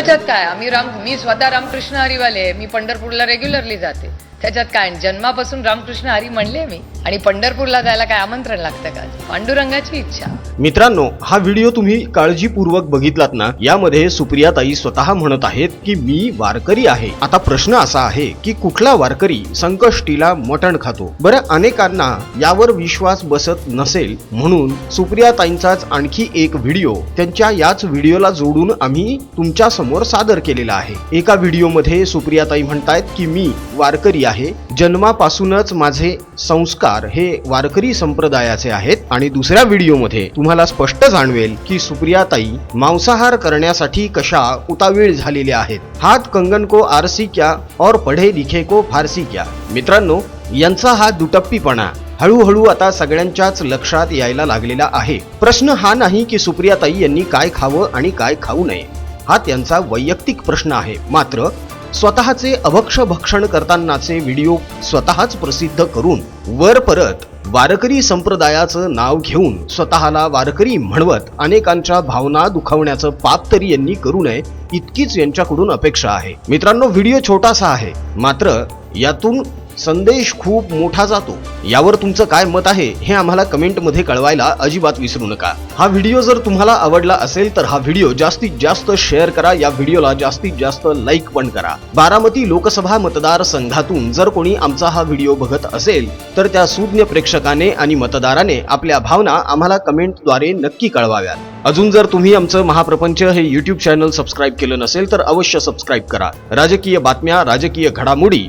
त्याच्यात काय? आम्ही राम मी स्वतः रामकृष्ण हरीवाले आहे. मी पंढरपूरला रेग्युलरली जाते. त्याच्यात काय? जन्मापासून रामकृष्ण हरी म्हणले मी. आणि पंढरपूरला जायला काय आमंत्रण लागतं का? पांडुरंगाची इच्छा. मित्रांनो हा व्हिडिओ तुम्ही काळजीपूर्वक बघितलात ना? यामध्ये सुप्रियाताई स्वतः म्हणत आहेत की मी वारकरी आहे. आता प्रश्न असा आहे की कुठला वारकरी संकष्टीला मटण खातो? बरं अनेकांना यावर विश्वास बसत नसेल. म्हणून सुप्रियाताईंचाच आणखी एक व्हिडिओ. त्यांच्या याच व्हिडिओला जोडून आम्ही तुमच्यासमोर सादर केलेला आहे. एका व्हिडिओमध्ये सुप्रियाताई म्हणतायत की मी वारकरी आहे. जन्मापासूनच माझे संस्कार हे वारकरी संप्रदायाचे आहेत. आणि दुसऱ्या व्हिडिओमध्ये तुम्हाला स्पष्ट जाणवेल की सुप्रियाताई मांसाहार करण्यासाठी कशा उतावीळ झालेल्या आहेत? हात कंगन को आरसी क्या और पढे लिखे को फारसी क्या मित्रांनो यांचा हा दुटप्पीपणा हळूहळू आता सगळ्यांच्याच लक्षात यायला लागलेला आहे. प्रश्न हा नाही की सुप्रियाताई यांनी काय खावं आणि काय खाऊ नये. हा त्यांचा वैयक्तिक प्रश्न आहे. मात्र स्वतःचे अभक्ष भक्षण करतानाचे व्हिडिओ स्वतःच प्रसिद्ध करून वर परत वारकरी संप्रदायाचं नाव घेऊन स्वतःला वारकरी म्हणवत अनेकांच्या भावना दुखावण्याचं पाप तरी यांनी करू नये इतकीच यांच्याकडून अपेक्षा आहे. मित्रांनो व्हिडिओ छोटासा आहे. मात्र यातून संदेश खूप मोठा जातो. यावर तुमचं काय मत आहे हे आम्हाला कमेंटमध्ये कळवायला अजिबात विसरू नका. हा व्हिडिओ जर तुम्हाला आवडला असेल तर हा व्हिडिओ जास्तीत जास्त शेअर करा या व्हिडिओला जास्तीत जास्त लाईक पण करा. बारामती लोकसभा मतदारसंघातून जर कोणी आमचा हा व्हिडिओ बघत असेल तर त्या सुज्ञ प्रेक्षकाने आणि मतदाराने आपल्या भावना आम्हाला कमेंटद्वारे नक्की कळवाव्यात. अजून जर तुम्ही आमचं महाप्रपंच हे युट्यूब चॅनल सबस्क्राईब केलं नसेल तर अवश्य सबस्क्राईब करा. राजकीय बातम्या राजकीय घडामोडी